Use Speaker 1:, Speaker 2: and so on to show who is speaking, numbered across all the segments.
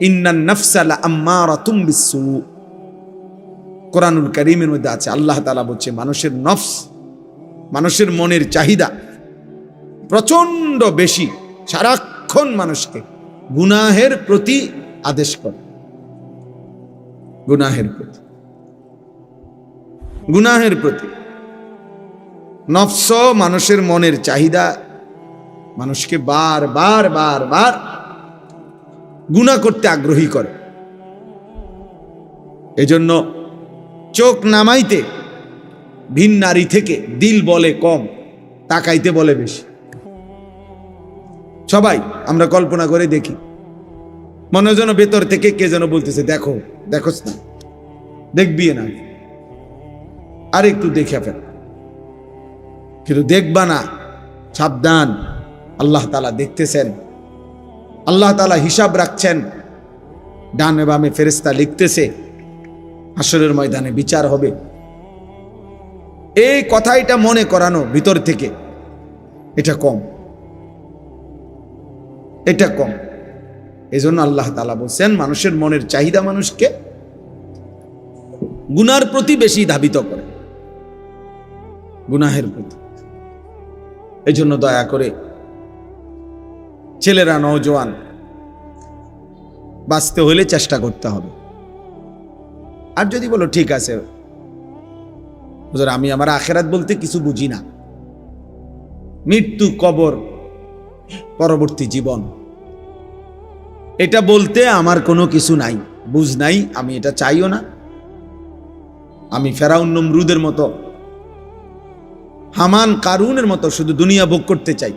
Speaker 1: ইন্নান নফসালা আম্মারা তুমবিসু কোরআনুল করিমের মধ্যে আছে, আল্লাহ তালা বলছে, মানুষের নফস, মানুষের মনের চাহিদা প্রচণ্ড বেশি, সারাক্ষণ মানুষকে গুনাহের প্রতি আদেশ করে। গুনাহের প্রতি। গুনাহের প্রতি। নফস মানুষের মনের চাহিদা, মানুষকে বার বার বার বার গুণা করতে আগ্রহী করে। এজন্য চোখ নামাইতে ভিন নারী থেকে দিল বলে কম, তাকাইতে বলে বেশি। সবাই, আমরা কল্পনা করে দেখি। মনে যেন ভেতর থেকে কে যেন বলতেছে, দেখো, দেখোস না, দেখবি না। আর একটু দেখে ফেল। কিন্তু দেখবা না, সাবধান, আল্লাহ তালা দেখতেছেন। আল্লাহ তালা হিসাব রাখছেন। ডানে বামে ফেরেস্তা লিখতেছে হাসরের ময়দানে বিচার হবে। এই কথাটা মনে করানো ভিতর থেকে, এটা কম। এটা কম। এই জন্য আল্লাহ তালা বলছেন, মানুষের মনের চাহিদা মানুষকে গুনার প্রতি বেশি ধাবিত করে। গুনাহের প্রতি। এই জন্য দয়া করে ছেলেরা নওজোয়ান। বাঁচতে হলে চেষ্টা করতে হবে। আর যদি বলো, ঠিক আছে আমি আমার আখেরাত বলতে কিছু বুঝি না। মৃত্যু, কবর, পরবর্তী জীবন। এটা বলতে আমার কোনো কিছু নাই, বুঝ নাই, আমি এটা চাইও না। আমি ফেরাউন নমরুদের মতো, হামান কারুনের মতো শুধু দুনিয়া ভোগ করতে চাই।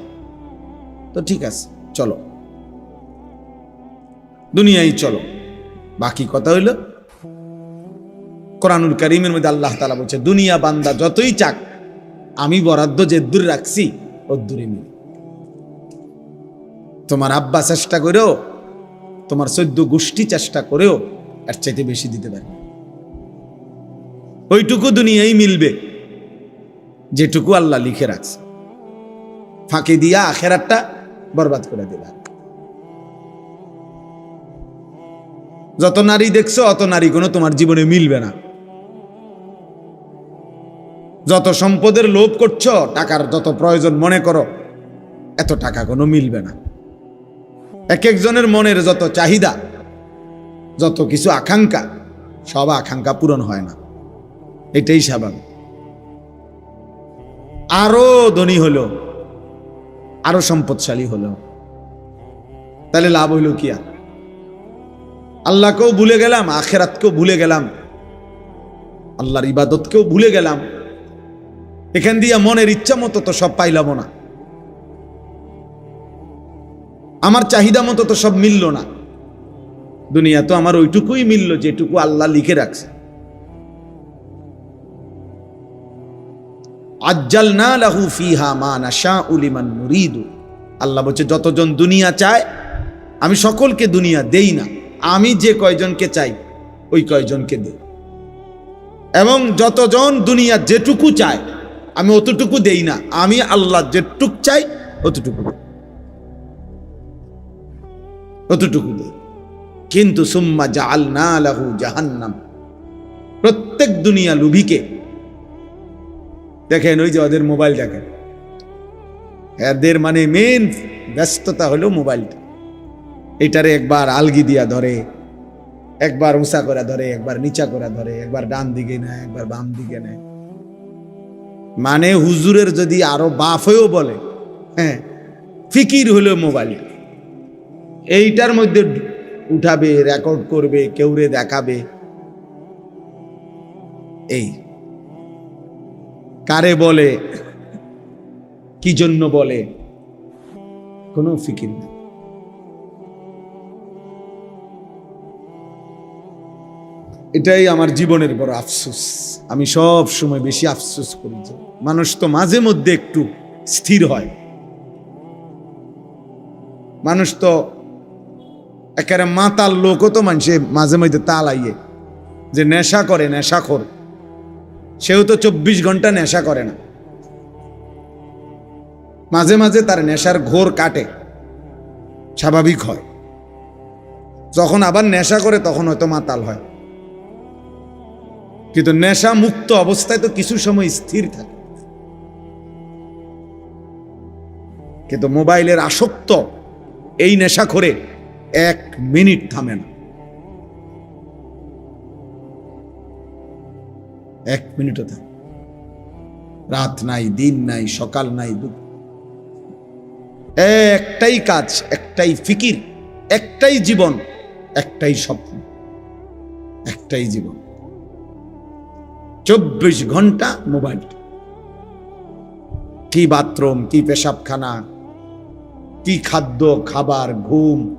Speaker 1: তো ঠিক আছে। চলো। দুনিয়ায় চলো। বাকি কথা হইল, কোরআনুল করিমের মধ্যে আল্লাহ তালা বলছে, দুনিয়া বান্দা যতই চাক, আমি বরাদ্দ যে দূর রাখছি ও দূরে মিল। তোমার আব্বা চেষ্টা করেও, তোমার সদ্য গোষ্ঠী চেষ্টা করেও এর চাইতে বেশি দিতে পারে ওইটুকু দুনিয়াই মিলবে, যেটুকু আল্লাহ লিখে রাখছে। ফাঁকি দিয়া আখেরাতটা বরবাদ করে দিলা। যত নারী দেখছ, অত নারী কোনো তোমার জীবনে মিলবে না। যত সম্পদের লোভ করছ, টাকার যত প্রয়োজন মনে করো, এত টাকা কোনো মিলবে না। এক একজনের মনের যত চাহিদা, যত কিছু আকাঙ্ক্ষা, সব আকাঙ্ক্ষা পূরণ হয় না। এটাই স্বাভাবিক। আরও ধনী হলো। আরও সম্পদশালী হলো। তাহলে লাভ হইল কি আর? আল্লাহকেও ভুলে গেলাম, আখেরাতকেও ভুলে গেলাম। আল্লাহর ইবাদতকেও ভুলে গেলাম। এখান দিয়া মনের ইচ্ছা মতো তো সব পাইলাম না। আমার চাহিদা মতো তো সব মিলল না। দুনিয়া তো আমার ওইটুকুই মিলল, যেটুকু আল্লাহ লিখে রাখছে। আজ্জাল না লাহু ফিহা মা নাশা উলিমান মুরিদু আল্লাহ বলছে, যতজন দুনিয়া চায়, আমি সকলকে দুনিয়া দেই না। আমি যে কয়জনকে চাই, ওই কয়জনকে দেই। এবং যতজন দুনিয়া যেটুকু চায়, আমি অতটুকু দেই না। আমি আল্লাহ যেটুক চাই, অতটুকু। অতটুকু দেই। কিন্তু সুম্মা জাল না লাহু জাহান্নাম। প্রত্যেক দুনিয়া লুভিকে দেখেন, ওই যে ওদের মোবাইল দেখেন। এদের মানে মেন ব্যস্ততা হলো মোবাইলটা। এটারে একবার আলগি দিয়া ধরে, একবার উঁচা করে ধরে, একবার নিচা করে ধরে, একবার ডান দিকে নেয়, একবার বাম দিকে নেয়। মানে হুজুরের যদি আরও বাপ হয়েও বলে হ্যাঁ ফিকির হলো মোবাইল। এইটার মধ্যে উঠাবে রেকর্ড করবে, কেউরে দেখাবে। এই। কারে বলে? কি জন্য বলে? কোনো ফিকির নেই। এটাই আমার জীবনের বড় আফসোস। আমি সব সময় বেশি আফসোস করি যে মানুষ তো মাঝে মধ্যে একটু স্থির হয়। মানুষ তো একেবারে মাতাল লোকও তো মানুষে মাঝে মধ্যে তালাইয়ে যে নেশা করে, নেশাখোর। সেও তো চব্বিশ ঘণ্টা নেশা করে না। মাঝে মাঝে তার নেশার ঘোর কাটে। স্বাভাবিক হয়। যখন আবার নেশা করে, তখন হয়তো মাতাল হয়। কিন্তু নেশা মুক্ত অবস্থায় তো কিছু সময় স্থির থাকে। কিন্তু মোবাইলের আসক্ত এই নেশা করে এক মিনিট থামে না। এক মিনিটও না। রাত নাই, দিন নাই, সকাল নাই, দুপুর। একটাই কাজ, একটাই ফিকির, একটাই জীবন, একটাই স্বপ্ন, একটাই জীবন। চব্বিশ ঘণ্টা মোবাইল। কি বাথরুম, কি পেশাবখানা, কি খাদ্য, খাবার, ঘুম।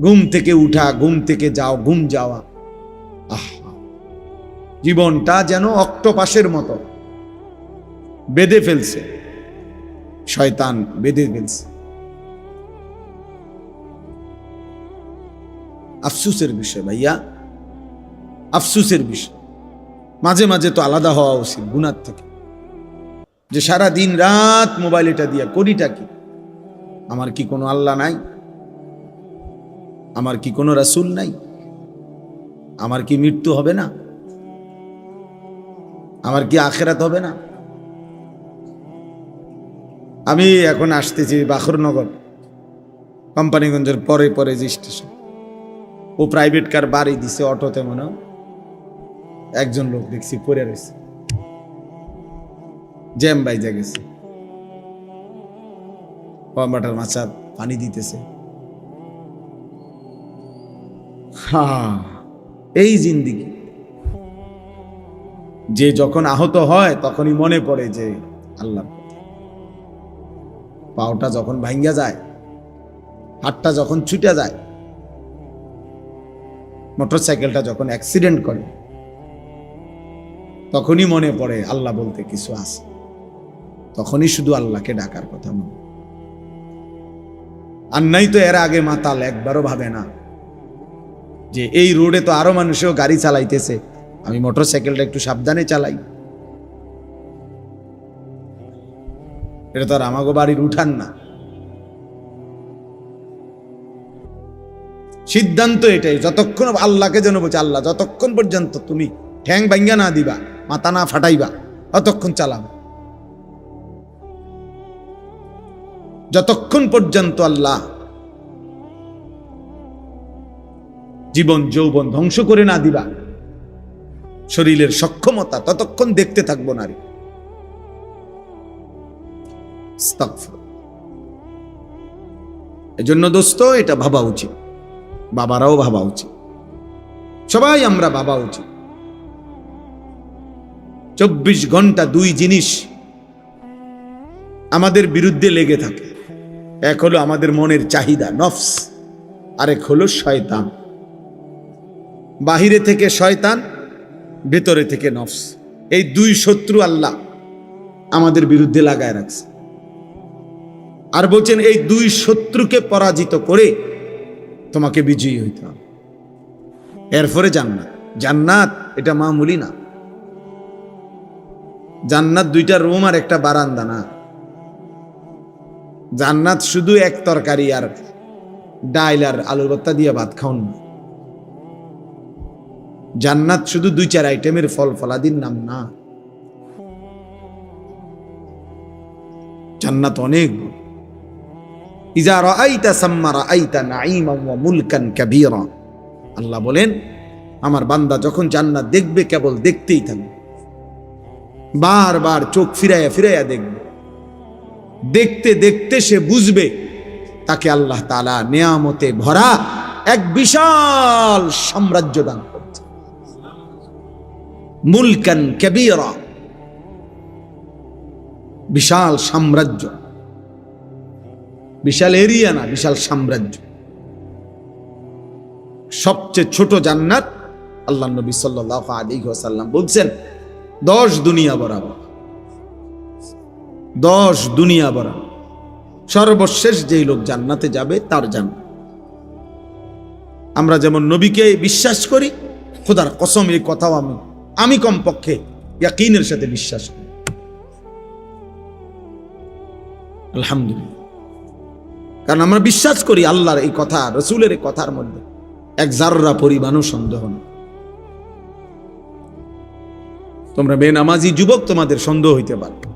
Speaker 1: ঘুম থেকে উঠা, ঘুম থেকে যাও ঘুম যাওয়া। জীবনটা যেন অক্টোপাসের মতো। বেঁধে ফেলছে। শয়তান বেঁধে ফেলছে। আফসুসের বিষয় ভাইয়া, আফসুসের বিষয়। মাঝে মাঝে তো আলাদা হওয়া উচিত গুনার থেকে। যে সারা দিন রাত মোবাইল এটা দিয়া করিটা কি? আমার কি কোনো আল্লাহ নাই? আমার কি কোনো রাসূল নাই? আমার কি মৃত্যু হবে না? আমার কি আখেরাত হবে না? আমি এখন আসতেছি বাখরনগর কোম্পানিগঞ্জের পরে পরে যে স্টেশন। ও প্রাইভেট কার বাড়ি দিছে অটোতে মনে একজন লোক দেখছি পড়ে রয়েছে। জ্যাম বাইজা গেছে। কম্বাটার মাছা পানি দিতেছে। হা, এই জিন্দিগি। যে যখন আহত হয়, তখনই মনে পড়ে যে আল্লাহ। পাওটা যখন ভাঙ্গা যায়, হাতটা যখন ছুটে যায়, মোটরসাইকেলটা যখন অ্যাক্সিডেন্ট করে, তখনই মনে পড়ে আল্লাহ বলতে কিছু আছে। তখনই শুধু আল্লাহকে ডাকার কথা মনে আর নাই তো এর আগে মাতাল, একবারও ভাবে না। যে এই রোডে তো আরও মানুষও গাড়ি চালাইতেছে। আমি মোটর সাইকেলটা একটু সাবধানে চালাই। এটা তো আর আমাগো বাড়ির উঠান না। সিদ্ধান্ত এটাই, যতক্ষণ আল্লাহকে যেন বলছে, আল্লাহ, যতক্ষণ পর্যন্ত তুমি ঠ্যাং ভাঙ্গা না দিবা, মাথা না ফাটাইবা, ততক্ষণ চালাবা যতক্ষণ পর্যন্ত আল্লাহ জীবন, যৌবন ধ্বংস করে না দিবা শরীরের সক্ষমতা ততক্ষণ দেখতে থাকব নারী। এজন্য দোস্ত, এটা ভাবা উচিত। বাবারাও ভাবা উচিত। সবাই আমরা ভাবা উচিত। চব্বিশ ঘণ্টা দুই জিনিস আমাদের বিরুদ্ধে লেগে থাকে। এক হলো আমাদের মনের চাহিদা, নফস। আরেক হলো শয়তান। বাহিরে থেকে শয়তান ভেতরে থেকে নফস। এই দুই শত্রু আল্লাহ আমাদের বিরুদ্ধে লাগায় রাখছে। আর বলছেন, এই দুই শত্রুকে পরাজিত করে তোমাকে বিজয়ী হইতে হবে। এরপরে জান্নাত। জান্নাত এটা মামুলি না। জান্নাত দুইটা রুম আর একটা বারান্দা না। জান্নাত শুধু এক তরকারি আর ডাইল আর আলুর ভর্তা দিয়ে ভাত খাওন না। জান্নাত শুধু দুই, চার আইটেমের ফল, ফলাদির নাম না। জান্নাত অনেক। ইজা রাআইতা মুলকান আল্লাহ বলেন, আমার বান্দা যখন জান্নাত দেখবে, কেবল দেখতেই থাকবে। বারবার চোখ ফিরাইয়া ফিরাইয়া দেখবে। দেখতে দেখতে সে বুঝবে, তাকে আল্লাহ তালা নিয়ামতে ভরা এক বিশাল সাম্রাজ্য দান। মুলকান কাবীরা। বিশাল সাম্রাজ্য। বিশাল এরিয়া না, বিশাল সাম্রাজ্য। সবচেয়ে ছোট জান্নাত আল্লাহ নবী সাল্লাহ আলী সাল্লাম বলছেন, দশ দুনিয়া বরাবর। দশ দুনিয়া বরাবর। সর্বশেষ যেই লোক জান্নাতে যাবে, তার জান্নাত। আমরা যেমন নবীকে বিশ্বাস করি, খোদার কসম, এই কথাও আমি আমি কমপক্ষে ইয়াকিনের সাথে বিশ্বাস করি। আলহামদুলিল্লাহ। কারণ আমরা বিশ্বাস করি আল্লাহর এই কথা, রসুলের এই কথার মধ্যে এক জাররা পরিমাণও সন্দেহ নেই। তোমরা বেনামাজি যুবক তোমাদের সন্দেহ হইতে পারে।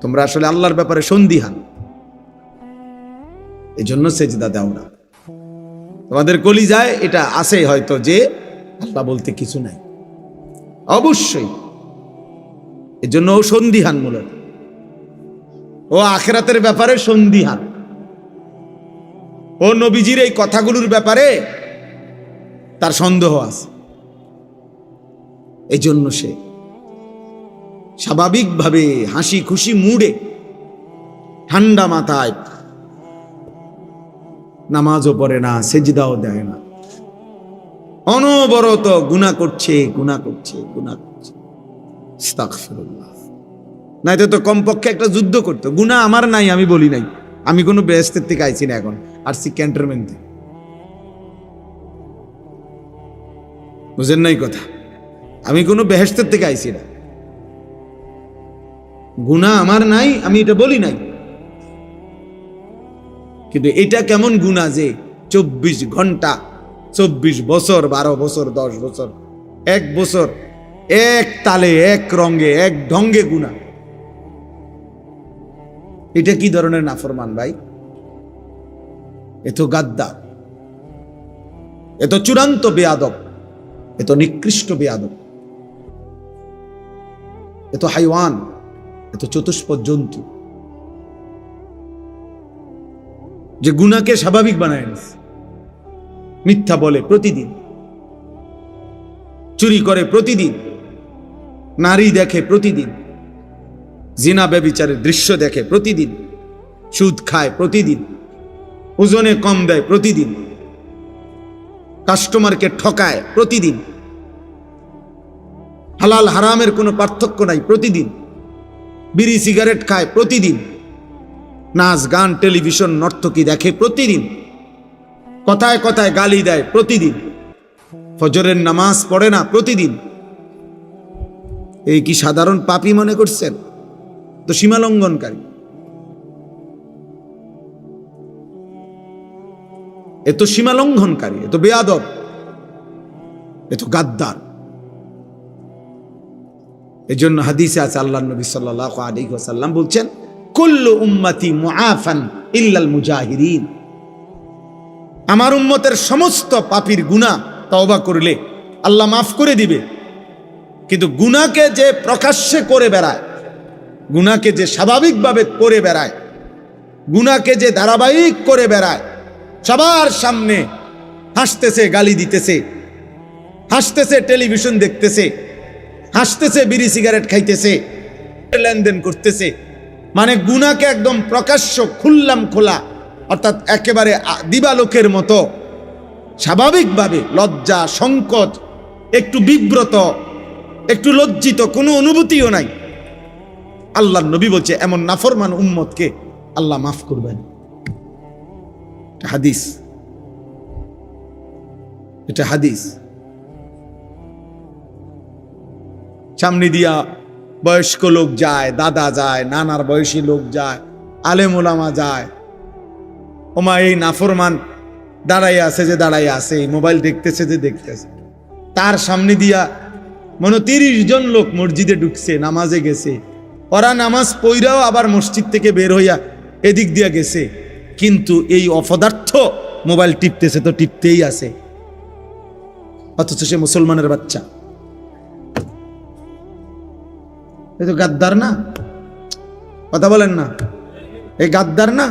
Speaker 1: তোমরা আসলে আল্লাহর ব্যাপারে সন্দিহান। এই জন্য সেজদা দাও না। তোমাদের কলি যায় এটা আছে হয়তো যে আল্লাহ বলতে কিছু নাই। অবশ্যই। এই জন্য ও সন্দিহান মূলত। ও আখেরাতের ব্যাপারে সন্দিহান ও নবীজির এই কথাগুলোর ব্যাপারে তার সন্দেহ আছে। এই জন্য সে স্বাভাবিকভাবে হাসি খুশি মুডে ঠান্ডা মাথায় নামাজও পড়ে না, সেজদাও দেয় না। অনবরত গুণা করছে গুণা করছে গুণা করছে। নাইতো তো কমপক্ষে একটা যুদ্ধ করতো। গুণা আমার নাই, আমি বলি নাই। আমি কোনো ব্যস্তের থেকে আইছি না এখন, আর সি ক্যান্টনমেন্ট বুঝেন নাই কথা? আমি কোনো বেহেস্তের থেকে আইছি না। গুণা আমার নাই, আমি এটা বলি নাই। কিন্তু এটা কেমন গুণা যে চব্বিশ ঘণ্টা চব্বিশ বছর, বারো বছর, দশ বছর, এক বছর, এক তালে, এক রঙে, এক ঢঙ্গে গুণা। এটা কি ধরনের নাফরমান ভাই? এত গাদ্দা, এত চূড়ান্ত বেয়াদব, এত নিকৃষ্ট বেয়াদব, এত হাইওয়ান, এত চতুষ্প জন্তু, যে গুণাকে স্বাভাবিক বানায় নিস মিথ্যা বলে প্রতিদিন। চুরি করে প্রতিদিন। নারী দেখে প্রতিদিন। জিনা ব্যবিচারের দৃশ্য দেখে প্রতিদিন। সুদ খায় প্রতিদিন। ওজনে কম দেয় প্রতিদিন। কাস্টমারকে ঠকায় প্রতিদিন। হালাল হারামের কোনো পার্থক্য নাই প্রতিদিন। বিড়ি, সিগারেট খায় প্রতিদিন। নাচ, গান, টেলিভিশন, নর্তকী দেখে প্রতিদিন। কথায় কথায় গালি দেয় প্রতিদিন। ফজরের নামাজ পড়ে না প্রতিদিন। এই কি সাধারণ পাপি মনে করছেন? তো সীমালঙ্ঘনকারী। এ তো সীমালঙ্ঘনকারী, এ তো বেয়াদব, এ তো গাদ্দার। জন্য হাদিসে আছে, আল্লাহ নবী সাল্লাহ আলী সাল্লাম বলছেন, কুল্লু উম্মতি মুআফান ইল্লাল মুজাহিরিন আমার উম্মতের সমস্ত পাপির গুনাহ তওবা করলে আল্লাহ মাফ করে দিবে। কিন্তু গুনাকে যে প্রকাশ্যে করে বেড়ায় গুনাকে যে স্বাভাবিকভাবে করে বেড়ায় গুনাকে যে ধারাবাহিক করে বেড়ায়, সবার সামনে হাসতেছে, গালি দিতেছে, হাসতেছে, টেলিভিশন দেখতেছে, হাসতেছে, বিড়ি সিগারেট খাইতেছে, লেনদেন করতেছে মানে গুনাকে একদম প্রকাশ্য খুললাম খোলা অর্থাৎ একেবারে দিবালোকের মতো, স্বাভাবিকভাবে লজ্জা, সংকট, একটু বিব্রত, একটু লজ্জিত, কোনো অনুভূতিও নাই। আল্লাহ নবী বলছে, এমন নাফরমান উম্মতকে আল্লাহ মাফ করবেন। হাদিস। এটা হাদিস। সামনে দিয়া বয়স্ক লোক যায়, দাদা যায়, নানার বয়সী লোক যায়, আলেম ওলামা যায় ওমা, এই নাফরমান দাঁড়াই আছে যে দাঁড়াই আছে, এই মোবাইল দেখতেছে যে দেখতেছে। তার সামনে দিয়া মনে তিরিশ জন লোক মসজিদে ঢুকছে, নামাজে গেছে। ওরা নামাজ পইরাও আবার মসজিদ থেকে বের হইয়া এদিক দিয়া গেছে। কিন্তু এই অপদার্থ মোবাইল টিপতেছে তো টিপতেই আছে। অথচ সে মুসলমানের বাচ্চা। এ তো গাদ্দার না? কথা বলেন না। এই গাদ্দার না?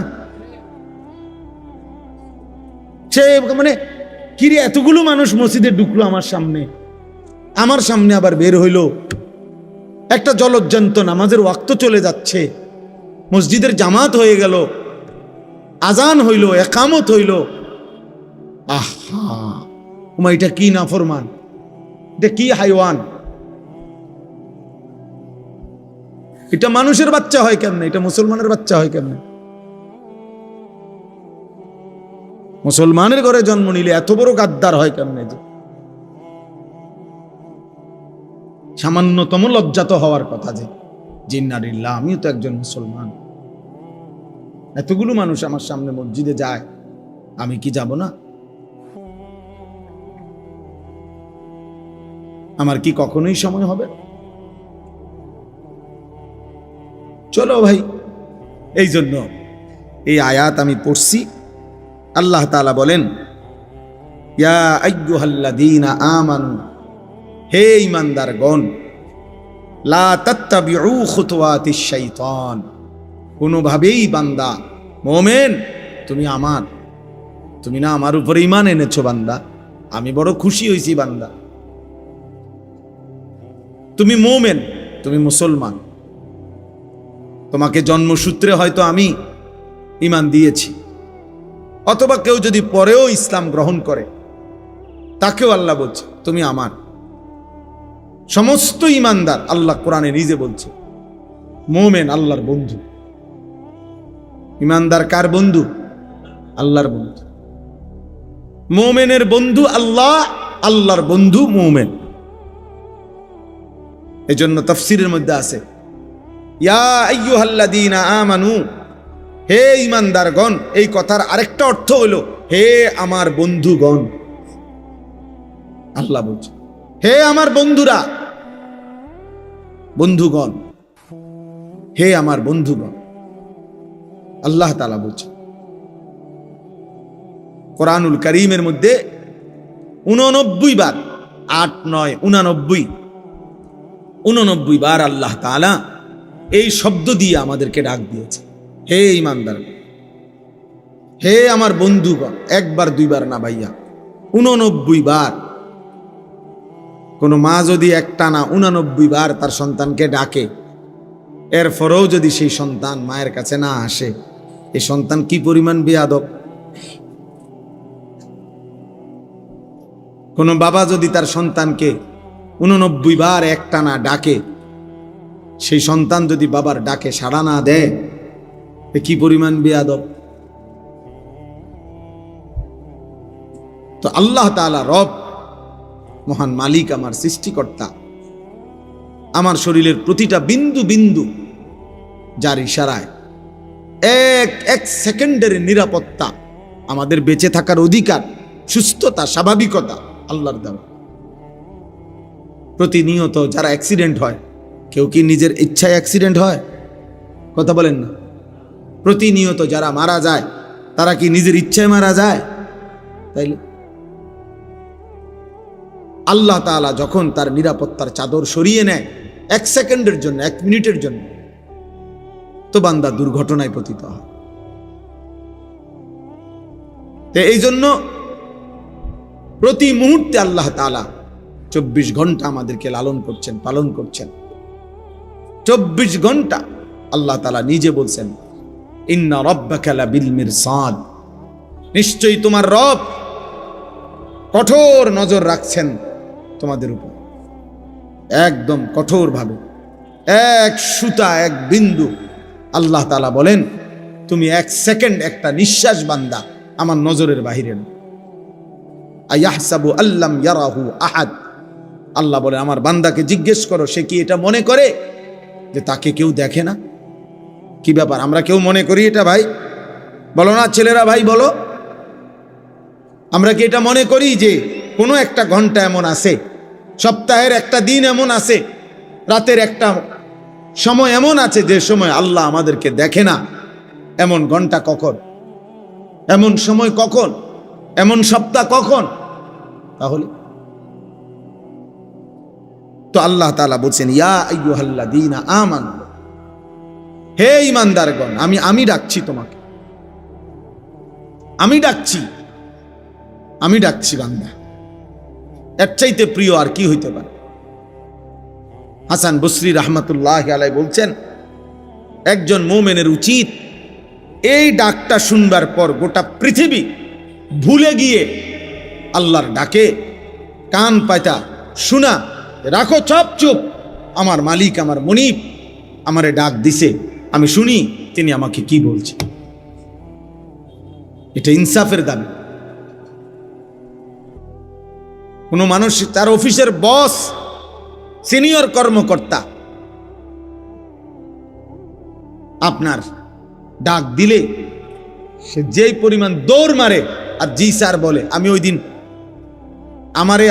Speaker 1: সে মানে কিরে, এতগুলো মানুষ মসজিদে ঢুকলো আমার সামনে। আমার সামনে আবার বের হইল। একটা জলজ্জান্ত নামাজের ওয়াক্ত চলে যাচ্ছে। মসজিদের জামাত হয়ে গেল। আজান হইল, একামত হইল। আহা! ওমা এটা কি নাফরমান? এটা কি হাইওয়ান? এটা মানুষের বাচ্চা হয় কেমনে? এটা মুসলমানের বাচ্চা হয় কেমনে? মুসলমানের ঘরে জন্ম নিলে এত বড় গাদ্দার হয় কেমনে যে? সামান্যতম লজ্জাত হওয়ার কথা যে, জিন্নারিল্লাহ, আমিও তো একজন মুসলমান। এতগুলো মানুষ আমার সামনে মসজিদে যায়, আমি কি যাব না? আমার কি কখনোই সময় হবে? চলো ভাই, এই জন্য এই আয়াত আমি পড়ছি। আল্লাহ তাআলা বলেন, ইয়া আইয়ুহাল্লাযীনা আমানু, হে ঈমানদারগণ, লা তাত্তাবিউ খুতুওয়াতিশ শাইতান, কোনোভাবেই বান্দা মোমেন, তুমি আমার, তুমি না আমার উপরে ইমান এনেছো বান্দা, আমি বড় খুশি হয়েছি বান্দা। তুমি মোমেন, তুমি মুসলমান। তোমাকে জন্মসূত্রে হয়তো আমি ইমান দিয়েছি। অথবা কেউ যদি পরেও ইসলাম গ্রহণ করে, তাকেও আল্লাহ বলছে, তুমি আমার। সমস্ত ইমানদার আল্লাহ কোরআনে নিজে বলছে, মোমেন আল্লাহর বন্ধু। ইমানদার কার বন্ধু? আল্লাহর বন্ধু। মোমেনের বন্ধু আল্লাহ, আল্লাহর বন্ধু মোমেন। এজন্য তফসিরের মধ্যে আছে, ইয়া আমানু হে ইমানদারগণ, এই কথার আরেকটা অর্থ হলো হে আমার বন্ধুগণ। আল্লাহ বলছে, হে আমার বন্ধুরা, বন্ধুগণ, হে আমার বন্ধুগণ। আল্লাহ তালা বলছে, কোরআনুল করিমের মধ্যে উননব্বই বার, আট নয়, উনানব্বই, উননব্বই বার আল্লাহ তাআলা এই শব্দ দিয়ে আমাদেরকে ডাক দিয়েছে। হে ইমানদার, হে আমার বন্ধুগণ, একবার, দুইবার না ভাইয়া, উননব্বই বার। কোনো মা যদি একটা না উনানব্বই বার তার সন্তানকে ডাকে এরপরেও যদি সেই সন্তান মায়ের কাছে না আসে এই সন্তান কি পরিমাণ বেয়াদব? কোনো বাবা যদি তার সন্তানকে উননব্বই বার একটা না ডাকে, সেই সন্তান যদি বাবার ডাকে সাড়া না দেয় কি পরিমাণ বেয়াদব? তো আল্লাহ তাআলা রব, মহান মালিক আমার সৃষ্টিকর্তা, আমার শরীরের প্রতিটা বিন্দু বিন্দু যার ইশারায় এক এক সেকেন্ডের নিরাপত্তা আমাদের বেঁচে থাকার অধিকার, সুস্থতা, স্বাভাবিকতা আল্লাহর দেওয়া প্রতিনিয়ত যারা অ্যাক্সিডেন্ট হয়, কেউ কি নিজের ইচ্ছায় অ্যাক্সিডেন্ট হয়? কথা বলেন না। প্রতিনিয়ত যারা মারা যায়, তারা কি নিজের ইচ্ছায় মারা যায়? তাইলে আল্লাহ তাআলা যখন তার নিরাপত্তার চাদর সরিয়ে নেয়, এক সেকেন্ডের জন্য, এক মিনিটের জন্য, তো বান্দা দুর্ঘটনায় পতিত হয়। তো এই জন্য প্রতি মুহূর্তে আল্লাহ তাআলা চব্বিশ ঘণ্টা আমাদেরকে লালন করছেন, পালন করছেন। চব্বিশ ঘণ্টা আল্লাহ তাআলা নিজে বলছেন ইন্না রব্বাকা লাবিল মিরসাদ। নিশ্চয়ই তোমার রব কঠোর নজর রাখছেন তোমাদের উপর। একদম কঠোরভাবে। এক সুতা, এক বিন্দু আল্লাহ তালা বলেন, তুমি এক সেকেন্ড একটা নিঃশ্বাস বান্দা, আমার নজরের বাহিরে আল্লাম ইয়ারাহু আহাদ। আল্লাহ বলে আমার বান্দাকে জিজ্ঞেস করো, সে কি এটা মনে করে যে তাকে কেউ দেখে না? কি ব্যাপার? আমরা কেউ মনে করি এটা ভাই? বলো না, ছেলেরা ভাই, বলো। আমরা কি এটা মনে করি যে কোনো একটা ঘণ্টা এমন আছে, সপ্তাহের একটা দিন এমন আছে, রাতের একটা সময় এমন আছে যে সময় আল্লাহ আমাদেরকে দেখে না। এমন ঘণ্টা কখন? এমন সময় কখন? এমন সপ্তাহ কখন? তাহলে? তো আল্লাহ তালা বলছেন, ইয়া আইয়ুহাল্লাযীনা আমানু। হে ইমানদারগণ, আমি আমি ডাকছি তোমাকে। আমি ডাকছি। আমি ডাকছি বান্দা। এর চাইতে প্রিয় আর কি হইতে পারে? হাসান বসরি রহমতুল্লাহ আলাই বলছেন, একজন মোমেনের উচিত এই ডাকটা শুনবার পর গোটা পৃথিবী ভুলে গিয়ে আল্লাহর ডাকে, কান পাতা শোনা, রাখো, চপ, চুপ। আমার মালিক, আমার মনিব, আমারে ডাক দিছে। আমি শুনি তিনি আমাকে কি বলছে এটা ইনসাফের দাবি। কোনো মানুষ, তার অফিসের বস, সিনিয়র কর্মকর্তা, আপনার ডাক দিলে সে যেই পরিমাণ দৌড় মারে, আর জি স্যার বলে, আমি ওই দিন আমারে